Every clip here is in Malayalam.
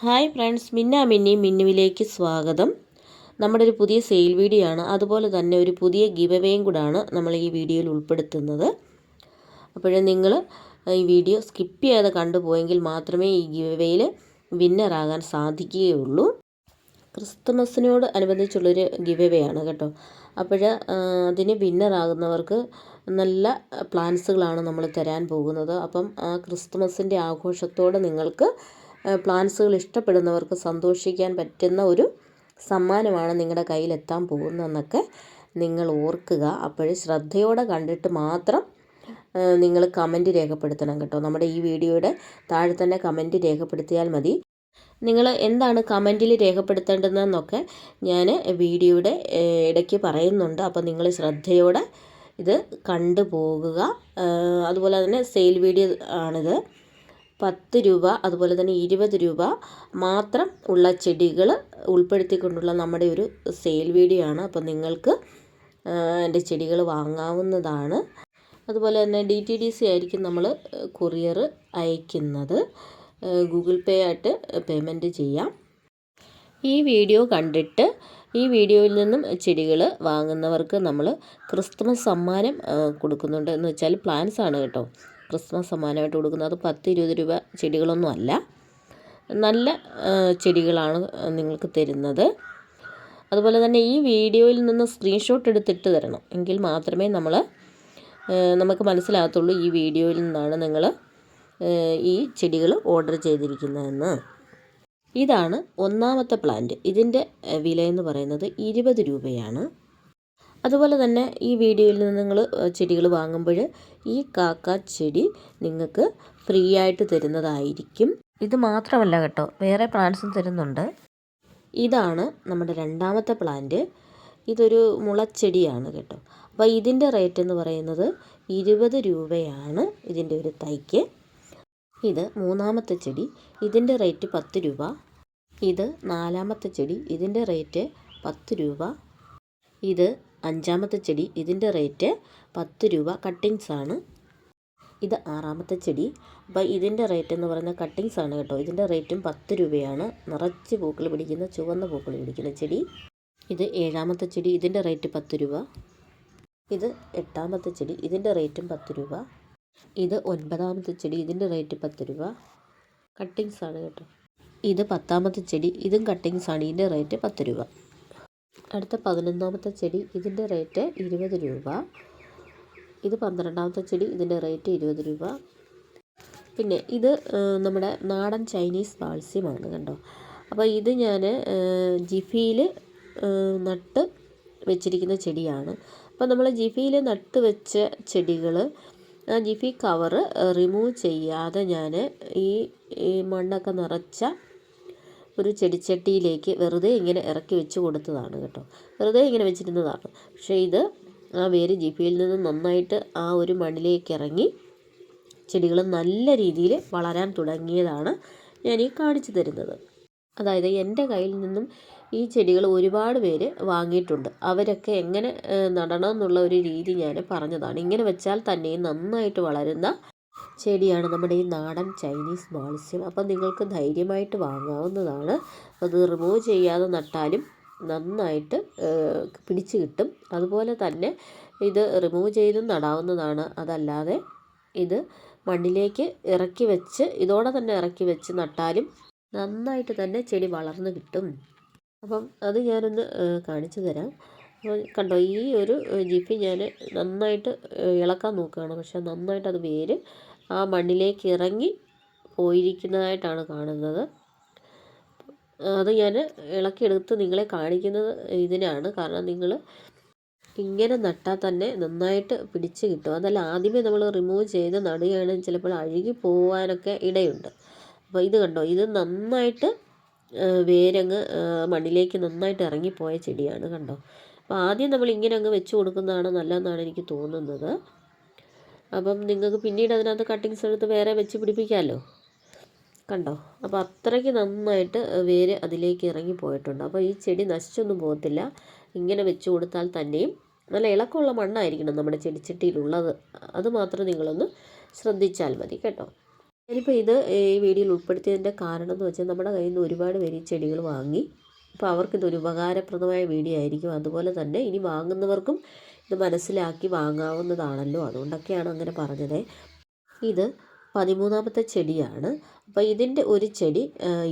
ഹായ് ഫ്രണ്ട്സ് മിന്ന മിന്നി മിന്നുവിലേക്ക് സ്വാഗതം. നമ്മുടെ ഒരു പുതിയ സെയിൽ വീഡിയോ ആണ് അതുപോലെ തന്നെ ഒരു പുതിയ ഗിവവേയും കൂടാണ് നമ്മൾ ഈ വീഡിയോയിൽ ഉൾപ്പെടുത്തുന്നത്. അപ്പോഴേ നിങ്ങൾ ഈ വീഡിയോ സ്കിപ്പ് ചെയ്യാതെ കണ്ടുപോയെങ്കിൽ മാത്രമേ ഈ ഗിവവേയിൽ വിന്നറാകാൻ സാധിക്കുകയുള്ളൂ. ക്രിസ്തുമസിനോട് അനുബന്ധിച്ചുള്ളൊരു ഗിവവേ ആണ് കേട്ടോ അപ്പോൾ അതിന് വിന്നറാകുന്നവർക്ക് നല്ല പ്ലാൻസുകളാണ് നമ്മൾ തരാൻ പോകുന്നത്. അപ്പം ആ ക്രിസ്തുമസിന്റെ ആഘോഷത്തോടെ നിങ്ങൾക്ക് പ്ലാൻസുകൾ ഇഷ്ടപ്പെടുന്നവർക്ക് സന്തോഷിക്കാൻ പറ്റുന്ന ഒരു സമ്മാനമാണ് നിങ്ങളുടെ കയ്യിലെത്താൻ പോകുന്നതെന്നൊക്കെ നിങ്ങൾ ഓർക്കുക. അപ്പോൾ ശ്രദ്ധയോടെ കണ്ടിട്ട് മാത്രം നിങ്ങൾ കമന്റ് രേഖപ്പെടുത്തണം കേട്ടോ. നമ്മുടെ ഈ വീഡിയോയുടെ താഴെ തന്നെ കമന്റ് രേഖപ്പെടുത്തിയാൽ മതി. നിങ്ങൾ എന്താണ് കമന്റിൽ രേഖപ്പെടുത്തേണ്ടതെന്നൊക്കെ ഞാൻ വീഡിയോയുടെ ഇടയ്ക്ക് പറയുന്നുണ്ട്. അപ്പോൾ നിങ്ങൾ ശ്രദ്ധയോടെ ഇത് കണ്ടുപോകുക. അതുപോലെ തന്നെ സെയിൽ വീഡിയോ ആണിത്. പത്ത് രൂപ അതുപോലെ തന്നെ ഇരുപത് രൂപ മാത്രം ഉള്ള ചെടികൾ ഉൾപ്പെടുത്തിക്കൊണ്ടുള്ള നമ്മുടെ ഒരു സെയിൽ വീഡിയോ ആണ്. അപ്പോൾ നിങ്ങൾക്ക് എന്റെ ചെടികൾ വാങ്ങാവുന്നതാണ്. അതുപോലെ തന്നെ ഡി ടി ഡി സി ആയിരിക്കും നമ്മൾ കൊറിയർ അയക്കുന്നത്. ഗൂഗിൾ പേ ആയിട്ട് പേയ്മെന്റ് ചെയ്യാം. ഈ വീഡിയോ കണ്ടിട്ട് ഈ വീഡിയോയിൽ നിന്നും ചെടികൾ വാങ്ങുന്നവർക്ക് നമ്മൾ ക്രിസ്തുമസ് സമ്മാനം കൊടുക്കുന്നുണ്ട്. എന്ന് വെച്ചാൽ പ്ലാൻസ് ആണ് കേട്ടോ. ക്രിസ്മസ് സമ്മാനമായിട്ട് കൊടുക്കുന്നത്. അത് പത്ത് ഇരുപത് രൂപ ചെടികളൊന്നും അല്ല. നല്ല ചെടികളാണ് നിങ്ങൾക്ക് തരുന്നത്. അതുപോലെ തന്നെ ഈ വീഡിയോയിൽ നിന്ന് സ്ക്രീൻഷോട്ട് എടുത്തിട്ട് തരണം. എങ്കിൽ മാത്രമേ നമ്മൾ നമുക്ക് മനസ്സിലാകത്തുള്ളൂ ഈ വീഡിയോയിൽ നിന്നാണ് നിങ്ങൾ ഈ ചെടികൾ ഓർഡർ ചെയ്തിരിക്കുന്നതെന്ന്. ഇതാണ് ഒന്നാമത്തെ പ്ലാന്റ് ഇതിന്റെ വില എന്ന് പറയുന്നത് ഇരുപത് രൂപയാണ്. അതുപോലെ തന്നെ ഈ വീഡിയോയിൽ നിന്ന് നിങ്ങൾ ചെടികൾ വാങ്ങുമ്പോൾ ഈ കാക്ക ചെടി നിങ്ങൾക്ക് ഫ്രീ ആയിട്ട് തരുന്നതായിരിക്കും. ഇത് മാത്രമല്ല കേട്ടോ വേറെ പ്ലാന്റ്സും തരുന്നുണ്ട്. ഇതാണ് നമ്മുടെ രണ്ടാമത്തെ പ്ലാന്റ് ഇതൊരു മുളച്ചെടിയാണ് കേട്ടോ. അപ്പോൾ ഇതിന്റെ റേറ്റ് എന്ന് പറയുന്നത് ഇരുപത് രൂപയാണ് ഇതിന്റെ ഒരു തൈക്ക്. ഇത് മൂന്നാമത്തെ ചെടി ഇതിന്റെ റേറ്റ് പത്ത് രൂപ. ഇത് നാലാമത്തെ ചെടി ഇതിന്റെ റേറ്റ് പത്ത് രൂപ. ഇത് അഞ്ചാമത്തെ ചെടി ഇതിന്റെ റേറ്റ് പത്ത് രൂപ കട്ടിങ്സ് ആണ്. ഇത് ആറാമത്തെ ചെടി. അപ്പോൾ ഇതിന്റെ റേറ്റ് എന്ന് പറയുന്നത് കട്ടിങ്സ് ആണ് കേട്ടോ. ഇതിന്റെ റേറ്റും പത്ത് രൂപയാണ്. നിറച്ച് പൂക്കൾ പിടിക്കുന്ന ചുവന്ന പൂക്കൾ പിടിക്കുന്ന ചെടി. ഇത് ഏഴാമത്തെ ചെടി ഇതിന്റെ റേറ്റ് പത്ത് രൂപ. ഇത് എട്ടാമത്തെ ചെടി ഇതിന്റെ റേറ്റും പത്ത് രൂപ. ഇത് ഒൻപതാമത്തെ ചെടി ഇതിന്റെ റേറ്റ് പത്ത് രൂപ. കട്ടിങ്സ് ആണ് കേട്ടോ. ഇത് പത്താമത്തെ ചെടി ഇതും കട്ടിങ്സ് ആണ്. ഇതിന്റെ റേറ്റ് പത്ത് രൂപ. അടുത്ത പതിനൊന്നാമത്തെ ചെടി ഇതിന്റെ റേറ്റ് ഇരുപത് രൂപ. ഇത് പന്ത്രണ്ടാമത്തെ ചെടി ഇതിന്റെ റേറ്റ് ഇരുപത് രൂപ. പിന്നെ ഇത് നമ്മുടെ നാടൻ ചൈനീസ് ബാൾസ്യമാണ് കണ്ടോ? അപ്പോൾ ഇത് ഞാൻ ജിഫിയിൽ നട്ട് വെച്ചിരിക്കുന്ന ചെടിയാണ്. അപ്പോൾ നമ്മൾ ജിഫിയിൽ നട്ട് വെച്ച ചെടികൾ ആ ജിഫി കവറ് റിമൂവ് ചെയ്യാതെ ഞാൻ ഈ മണ്ണൊക്കെ നിറച്ച ഒരു ചെടിച്ചട്ടിയിലേക്ക് വെറുതെ ഇങ്ങനെ ഇറക്കി വെച്ച് കൊടുത്തതാണ് കേട്ടോ. വെറുതെ ഇങ്ങനെ വെച്ചിരുന്നതാണ്. പക്ഷേ ഇത് ആ വേര് ജിപ്പിയിൽ നിന്ന് നന്നായിട്ട് ആ ഒരു മണ്ണിലേക്ക് ഇറങ്ങി ചെടികൾ നല്ല രീതിയിൽ വളരാൻ തുടങ്ങിയതാണ് ഞാൻ ഈ കാണിച്ചു തരുന്നത്. അതായത് എന്റെ കയ്യിൽ നിന്നും ഈ ചെടികൾ ഒരുപാട് പേര് വാങ്ങിയിട്ടുണ്ട്. അവരൊക്കെ എങ്ങനെ നടണം എന്നുള്ള ഒരു രീതി ഞാൻ പറഞ്ഞതാണ്. ഇങ്ങനെ വെച്ചാൽ തന്നെയും നന്നായിട്ട് വളരുന്ന ചെടിയാണ് നമ്മുടെ ഈ നാടൻ ചൈനീസ് മാളിസ്യം അപ്പം നിങ്ങൾക്ക് ധൈര്യമായിട്ട് വാങ്ങാവുന്നതാണ്. അത് റിമൂവ് ചെയ്യാതെ നട്ടാലും നന്നായിട്ട് പിടിച്ച് കിട്ടും. അതുപോലെ തന്നെ ഇത് റിമൂവ് ചെയ്തും നടാവുന്നതാണ്. അതല്ലാതെ ഇത് മണ്ണിലേക്ക് ഇറക്കി വെച്ച് ഇതോടെ തന്നെ ഇറക്കി വെച്ച് നട്ടാലും നന്നായിട്ട് തന്നെ ചെടി വളർന്ന് കിട്ടും. അപ്പം അത് ഞാനൊന്ന് കാണിച്ചു തരാം. കണ്ടോ ഈ ഒരു ജിപ്പി ഞാൻ നന്നായിട്ട് ഇളക്കാൻ നോക്കുകയാണ്. പക്ഷേ നന്നായിട്ട് അത് വേര് ആ മണ്ണിലേക്ക് ഇറങ്ങി പോയിരിക്കുന്നതായിട്ടാണ് കാണുന്നത്. അത് ഞാൻ ഇളക്കിയെടുത്ത് നിങ്ങളെ കാണിക്കുന്നത് ഇതിനാണ്. കാരണം നിങ്ങൾ ഇങ്ങനെ നട്ടാൽ തന്നെ നന്നായിട്ട് പിടിച്ച് കിട്ടും. അതല്ല ആദ്യമേ നമ്മൾ റിമൂവ് ചെയ്ത് നടുകയാണെങ്കിൽ ചിലപ്പോൾ അഴുകി പോകാനൊക്കെ ഇടയുണ്ട്. അപ്പോൾ ഇത് കണ്ടോ ഇത് നന്നായിട്ട് വേരങ്ങ് മണ്ണിലേക്ക് നന്നായിട്ട് ഇറങ്ങിപ്പോയ ചെടിയാണ് കണ്ടോ. അപ്പോൾ ആദ്യം നമ്മൾ ഇങ്ങനെ അങ്ങ് വെച്ച് കൊടുക്കുന്നതാണ് നല്ലതെന്നാണ് എനിക്ക് തോന്നുന്നത്. അപ്പം നിങ്ങൾക്ക് പിന്നീട് അതിനകത്ത് കട്ടിങ്സ് എടുത്ത് വേറെ വെച്ച് പിടിപ്പിക്കാമല്ലോ കണ്ടോ? അപ്പോൾ അത്രയ്ക്ക് നന്നായിട്ട് വേര് അതിലേക്ക് ഇറങ്ങി പോയിട്ടുണ്ട്. അപ്പോൾ ഈ ചെടി നശിച്ചൊന്നും പോകത്തില്ല. ഇങ്ങനെ വെച്ച് കൊടുത്താൽ തന്നെയും നല്ല ഇളക്കമുള്ള മണ്ണായിരിക്കണം നമ്മുടെ ചെടിച്ചട്ടിയിലുള്ളത്. അത് മാത്രം നിങ്ങളൊന്ന് ശ്രദ്ധിച്ചാൽ മതി കേട്ടോ. ഞാനിപ്പോൾ ഇത് ഈ വീഡിയോയിൽ ഉൾപ്പെടുത്തിയതിന്റെ കാരണം എന്ന് വെച്ചാൽ നമ്മുടെ കയ്യിൽ നിന്ന് ഒരുപാട് പേര് ചെടികൾ വാങ്ങി അപ്പോൾ അവർക്കിതൊരു ഉപകാരപ്രദമായ വീഡിയോ ആയിരിക്കും. അതുപോലെ തന്നെ ഇനി വാങ്ങുന്നവർക്കും ഇത് മനസ്സിലാക്കി വാങ്ങാവുന്നതാണല്ലോ. അതുകൊണ്ടൊക്കെയാണ് അങ്ങനെ പറഞ്ഞത്. ഇത് പതിമൂന്നാമത്തെ ചെടിയാണ്. അപ്പോൾ ഇതിന്റെ ഒരു ചെടി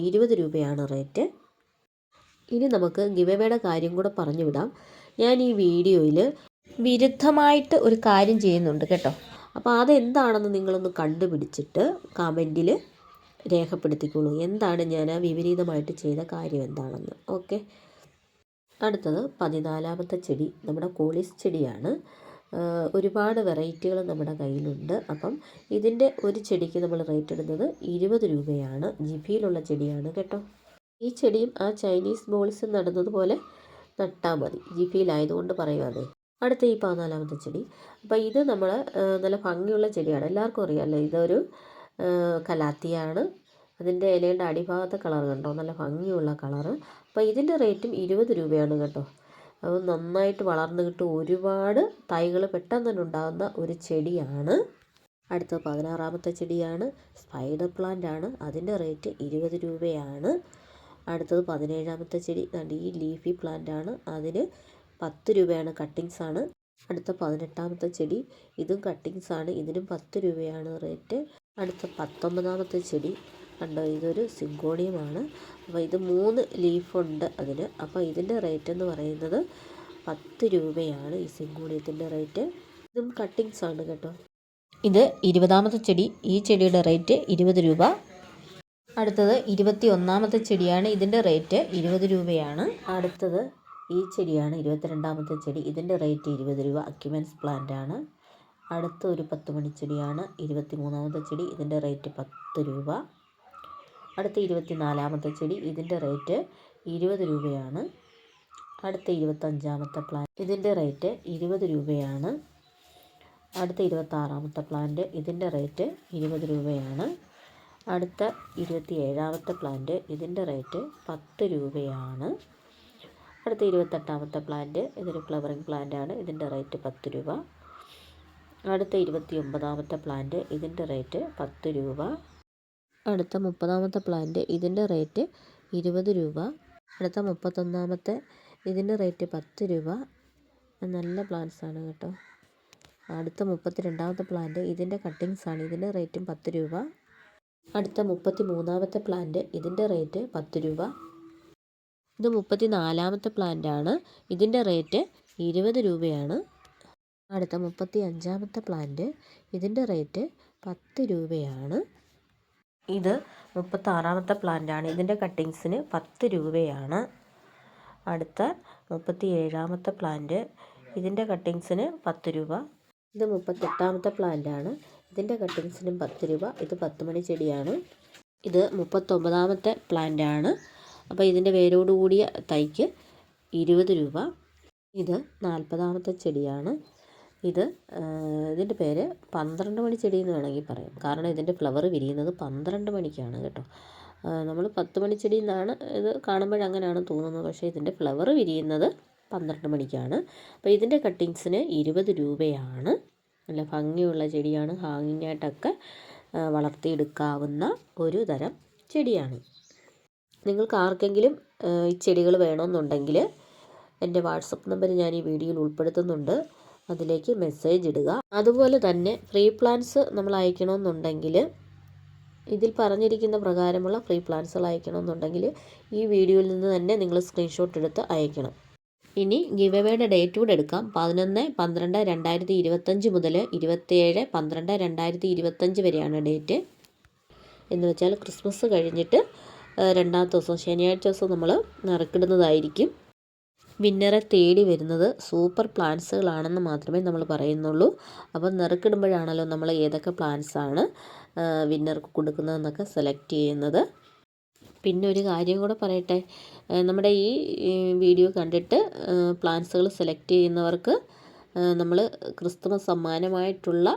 ഇരുപത് രൂപയാണ് റേറ്റ്. ഇനി നമുക്ക് ഗിവവേയുടെ കാര്യം കൂടെ പറഞ്ഞു വിടാം ഞാൻ ഈ വീഡിയോയിൽ വിരുദ്ധമായിട്ട് ഒരു കാര്യം ചെയ്യുന്നുണ്ട് കേട്ടോ. അപ്പോൾ അതെന്താണെന്ന് നിങ്ങളൊന്ന് കണ്ടുപിടിച്ചിട്ട് കമന്റിൽ രേഖപ്പെടുത്തിക്കോളൂ. എന്താണ് ഞാൻ ആ വിപരീതമായിട്ട് ചെയ്ത കാര്യം എന്താണെന്ന്. ഓക്കെ. അടുത്തത് പതിനാലാമത്തെ ചെടി. നമ്മുടെ കോളിസ് ചെടിയാണ്. ഒരുപാട് വെറൈറ്റികൾ നമ്മുടെ കയ്യിലുണ്ട്. അപ്പം ഇതിന്റെ ഒരു ചെടിക്ക് നമ്മൾ റേറ്റ് ഇടുന്നത് ഇരുപത് രൂപയാണ്. ജിഫിയിലുള്ള ചെടിയാണ് കേട്ടോ. ഈ ചെടിയും ആ ചൈനീസ് ബോൾസ് നടുന്നതുപോലെ നട്ടാൽ മതി. ജിഫിയിലായതുകൊണ്ട് പറയുവാണേ അടുത്ത ഈ പതിനാലാമത്തെ ചെടി. അപ്പം ഇത് നമ്മൾ നല്ല ഭംഗിയുള്ള ചെടിയാണ്. എല്ലാവർക്കും അറിയാമല്ലോ ഇതൊരു കലാത്തിയാണ്. അതിന്റെ ഇലയുടെ അടിഭാഗത്തെ കളർ കണ്ടോ? നല്ല ഭംഗിയുള്ള കളർ അപ്പോൾ ഇതിന്റെ റേറ്റും ഇരുപത് രൂപയാണ് കേട്ടോ. അത് നന്നായിട്ട് വളർന്നു കിട്ടും. ഒരുപാട് തൈകൾ പെട്ടെന്ന് തന്നെ ഉണ്ടാകുന്ന ഒരു ചെടിയാണ്. അടുത്ത പതിനാറാമത്തെ ചെടിയാണ്. സ്പൈഡർ പ്ലാന്റ് ആണ്. അതിന്റെ റേറ്റ് ഇരുപത് രൂപയാണ്. അടുത്തത് പതിനേഴാമത്തെ ചെടി. ഈ ലീഫി പ്ലാന്റ് ആണ്. അതിന് പത്ത് രൂപയാണ് കട്ടിങ്സ് ആണ്. അടുത്ത പതിനെട്ടാമത്തെ ചെടി. ഇതും കട്ടിങ്സ് ആണ്. ഇതിനും പത്ത് രൂപയാണ് റേറ്റ്. അടുത്ത പത്തൊമ്പതാമത്തെ ചെടി. കണ്ടോ ഇതൊരു സിങ്കോണിയമാണ് അപ്പോൾ ഇത് മൂന്ന് ലീഫുണ്ട് അതിന്. അപ്പോൾ ഇതിന്റെ റേറ്റ് എന്ന് പറയുന്നത് പത്ത് രൂപയാണ് ഈ സിങ്കോണിയത്തിന്റെ റേറ്റ്. ഇതും കട്ടിങ്സ് ആണ് കേട്ടോ. ഇത് ഇരുപതാമത്തെ ചെടി. ഈ ചെടിയുടെ റേറ്റ് ഇരുപത് രൂപ. അടുത്തത് ഇരുപത്തി ഒന്നാമത്തെ ചെടിയാണ്. ഇതിന്റെ റേറ്റ് ഇരുപത് രൂപയാണ്. അടുത്തത് ഈ ചെടിയാണ് ഇരുപത്തിരണ്ടാമത്തെ ചെടി. ഇതിന്റെ റേറ്റ് ഇരുപത് രൂപ. അക്യുമെൻസ് പ്ലാന്റ് ആണ് അടുത്ത ഒരു പത്ത് മണിച്ചെടിയാണ് ഇരുപത്തി മൂന്നാമത്തെ ചെടി ഇതിന്റെ റേറ്റ് പത്ത് രൂപ. അടുത്ത ഇരുപത്തി നാലാമത്തെ ചെടി ഇതിന്റെ റേറ്റ് ഇരുപത് രൂപയാണ്. അടുത്ത ഇരുപത്തഞ്ചാമത്തെ പ്ലാന്റ് ഇതിന്റെ റേറ്റ് ഇരുപത് രൂപയാണ്. അടുത്ത ഇരുപത്താറാമത്തെ പ്ലാന്റ് ഇതിന്റെ റേറ്റ് ഇരുപത് രൂപയാണ്. അടുത്ത ഇരുപത്തി ഏഴാമത്തെ പ്ലാന്റ് ഇതിന്റെ റേറ്റ് പത്ത് രൂപയാണ്. അടുത്ത ഇരുപത്തെട്ടാമത്തെ പ്ലാന്റ് ഇതൊരു ഫ്ലവറിങ് പ്ലാന്റ് ആണ് ഇതിന്റെ റേറ്റ് പത്ത് രൂപ. അടുത്ത ഇരുപത്തി ഒമ്പതാമത്തെ പ്ലാന്റ് ഇതിന്റെ റേറ്റ് പത്ത് രൂപ. അടുത്ത മുപ്പതാമത്തെ പ്ലാന്റ് ഇതിന്റെ റേറ്റ് ഇരുപത് രൂപ. അടുത്ത മുപ്പത്തൊന്നാമത്തെ ഇതിന്റെ റേറ്റ് പത്ത് രൂപ. നല്ല പ്ലാന്റ്സ് ആണ് കേട്ടോ. അടുത്ത മുപ്പത്തി രണ്ടാമത്തെ പ്ലാന്റ് ഇതിന്റെ കട്ടിങ്സ് ആണ്. ഇതിന്റെ റേറ്റും പത്ത് രൂപ. അടുത്ത മുപ്പത്തി മൂന്നാമത്തെ പ്ലാന്റ് ഇതിന്റെ റേറ്റ് പത്ത് രൂപ. ഇത് മുപ്പത്തി നാലാമത്തെ പ്ലാന്റ് ആണ് ഇതിന്റെ റേറ്റ് ഇരുപത് രൂപയാണ്. അടുത്ത മുപ്പത്തി അഞ്ചാമത്തെ പ്ലാന്റ്. ഇതിന്റെ റേറ്റ് പത്ത് രൂപയാണ്. ഇത് മുപ്പത്താറാമത്തെ പ്ലാന്റ് ആണ് ഇതിന്റെ കട്ടിങ്സിന് പത്ത് രൂപയാണ്. അടുത്ത മുപ്പത്തി ഏഴാമത്തെ പ്ലാന്റ്. ഇതിന്റെ കട്ടിങ്സിന് പത്ത് രൂപ. ഇത് മുപ്പത്തെട്ടാമത്തെ പ്ലാന്റ് ആണ് ഇതിന്റെ കട്ടിങ്സിനും പത്ത് രൂപ. ഇത് പത്ത് മണി ചെടിയാണ്. ഇത് മുപ്പത്തൊമ്പതാമത്തെ പ്ലാന്റ് ആണ് അപ്പോൾ ഇതിന്റെ വേരോടുകൂടിയ തൈക്ക് ഇരുപത് രൂപ. ഇത് നാൽപ്പതാമത്തെ ചെടിയാണ്. ഇത് ഇതിന്റെ പേര് പന്ത്രണ്ട് മണി ചെടി എന്ന് വേണമെങ്കിൽ പറയാം. കാരണം ഇതിന്റെ ഫ്ലവർ വിരിയുന്നത് പന്ത്രണ്ട് മണിക്കാണ് കേട്ടോ. നമ്മൾ പത്ത് മണി ചെടി എന്നാണ് ഇത് കാണുമ്പോഴങ്ങനെയാണ് തോന്നുന്നത്. പക്ഷേ ഇതിന്റെ ഫ്ലവർ വിരിയുന്നത് പന്ത്രണ്ട് മണിക്കാണ്. അപ്പോൾ ഇതിന്റെ കട്ടിങ്സിന് ഇരുപത് രൂപയാണ്. നല്ല ഭംഗിയുള്ള ചെടിയാണ്. ഹാങ്ങിങ് ആയിട്ടൊക്കെ വളർത്തിയെടുക്കാവുന്ന ഒരു തരം ചെടിയാണ്. നിങ്ങൾക്ക് ആർക്കെങ്കിലും ഈ ചെടികൾ വേണമെന്നുണ്ടെങ്കിൽ എന്റെ വാട്സപ്പ് നമ്പർ ഞാൻ ഈ വീഡിയോയിൽ ഉൾപ്പെടുത്തുന്നുണ്ട്. അതിലേക്ക് മെസ്സേജ് ഇടുക. അതുപോലെ തന്നെ ഫ്രീ പ്ലാൻസ് നമ്മൾ അയക്കണമെന്നുണ്ടെങ്കിൽ ഇതിൽ പറഞ്ഞിരിക്കുന്ന പ്രകാരമുള്ള ഫ്രീ പ്ലാൻസുകൾ അയക്കണമെന്നുണ്ടെങ്കിൽ ഈ വീഡിയോയിൽ നിന്ന് തന്നെ നിങ്ങൾ സ്ക്രീൻഷോട്ട് എടുത്ത് അയക്കണം. ഇനി ഗിവ് എവേയുടെ ഡേറ്റ് കൂടെ എടുക്കാം. പതിനൊന്ന് പന്ത്രണ്ട് രണ്ടായിരത്തി ഇരുപത്തഞ്ച് മുതൽ ഇരുപത്തേഴ് പന്ത്രണ്ട് രണ്ടായിരത്തി ഇരുപത്തഞ്ച് വരെയാണ് ഡേറ്റ് എന്ന് വെച്ചാൽ ക്രിസ്മസ് കഴിഞ്ഞിട്ട് രണ്ടാമത്തെ ദിവസം ശനിയാഴ്ച ദിവസം നമ്മൾ നറുക്കിടുന്നതായിരിക്കും. വിന്നറെ തേടി വരുന്നത് സൂപ്പർ പ്ലാന്റ്സുകളാണെന്ന് മാത്രമേ നമ്മൾ പറയുന്നുള്ളൂ. അപ്പോൾ നിറക്കിടുമ്പോഴാണല്ലോ നമ്മൾ ഏതൊക്കെ പ്ലാന്റ്സാണ് വിന്നർക്ക് കൊടുക്കുന്നതെന്നൊക്കെ സെലക്ട് ചെയ്യുന്നത്. പിന്നെ ഒരു കാര്യം കൂടെ പറയട്ടെ. നമ്മുടെ ഈ വീഡിയോ കണ്ടിട്ട് പ്ലാന്റ്സുകൾ സെലക്ട് ചെയ്യുന്നവർക്ക് നമ്മൾ ക്രിസ്തുമസ് സമ്മാനമായിട്ടുള്ള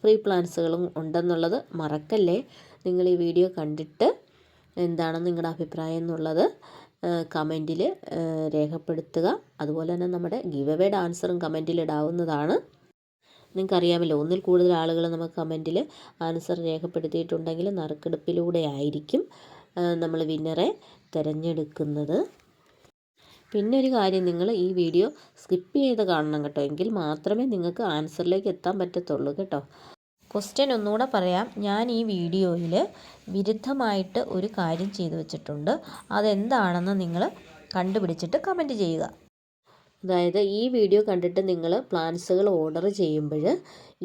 ഫ്രീ പ്ലാന്റ്സുകളും ഉണ്ടെന്നുള്ളത് മറക്കല്ലേ? നിങ്ങൾ ഈ വീഡിയോ കണ്ടിട്ട് എന്താണ് നിങ്ങളുടെ അഭിപ്രായം എന്നുള്ളത്? കമന്റിൽ രേഖപ്പെടുത്തുക. അതുപോലെ തന്നെ നമ്മുടെ ഗിവ് അവേ ആൻസറും കമന്റിൽ ഇടാവുന്നതാണ്. നിങ്ങൾക്കറിയാമല്ലോ ഒന്നിൽ കൂടുതൽ ആളുകൾ നമുക്ക് കമന്റിൽ ആൻസർ രേഖപ്പെടുത്തിയിട്ടുണ്ടെങ്കിൽ നറുക്കെടുപ്പിലൂടെ ആയിരിക്കും നമ്മൾ വിന്നറെ തിരഞ്ഞെടുക്കുന്നത്. പിന്നെ ഒരു കാര്യം നിങ്ങൾ ഈ വീഡിയോ സ്കിപ്പ് ചെയ്ത് കാണണം കേട്ടോ. എങ്കിൽ മാത്രമേ നിങ്ങൾക്ക് ആൻസറിലേക്ക് എത്താൻ പറ്റത്തുള്ളൂ കേട്ടോ. ക്വസ്റ്റ്യൻ ഒന്നുകൂടെ പറയാം. ഞാൻ ഈ വീഡിയോയിൽ വിരുദ്ധമായിട്ട് ഒരു കാര്യം ചെയ്തു വെച്ചിട്ടുണ്ട്. അതെന്താണെന്ന് നിങ്ങൾ കണ്ടുപിടിച്ചിട്ട് കമന്റ് ചെയ്യുക. അതായത് ഈ വീഡിയോ കണ്ടിട്ട് നിങ്ങൾ പ്ലാൻസുകൾ ഓർഡർ ചെയ്യുമ്പോൾ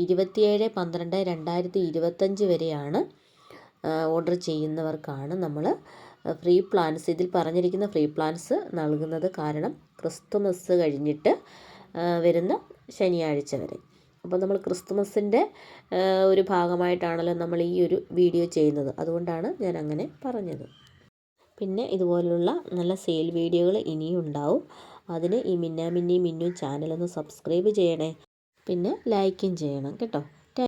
ഇരുപത്തിയേഴ് പന്ത്രണ്ട് രണ്ടായിരത്തി ഇരുപത്തഞ്ച് വരെയാണ് ഓർഡർ ചെയ്യുന്നവർക്കാണ് നമ്മൾ ഫ്രീ പ്ലാൻസ് ഇതിൽ പറഞ്ഞിരിക്കുന്ന ഫ്രീ പ്ലാൻസ് നൽകുന്നത് കാരണം ക്രിസ്തുമസ് കഴിഞ്ഞിട്ട് വരുന്ന ശനിയാഴ്ച വരെ. അപ്പോൾ നമ്മൾ ക്രിസ്തുമസിന്റെ ഒരു ഭാഗമായിട്ടാണല്ലോ നമ്മൾ ഈ ഒരു വീഡിയോ ചെയ്യുന്നത്. അതുകൊണ്ടാണ് ഞാൻ അങ്ങനെ പറഞ്ഞത്. പിന്നെ ഇതുപോലുള്ള നല്ല സെയിൽ വീഡിയോകൾ ഇനിയും ഉണ്ടാവും. അതിന് ഈ മിന്നാമിന്നി മിന്നു ചാനലൊന്ന് സബ്സ്ക്രൈബ് ചെയ്യണേ. പിന്നെ ലൈക്കും ചെയ്യണം കേട്ടോ.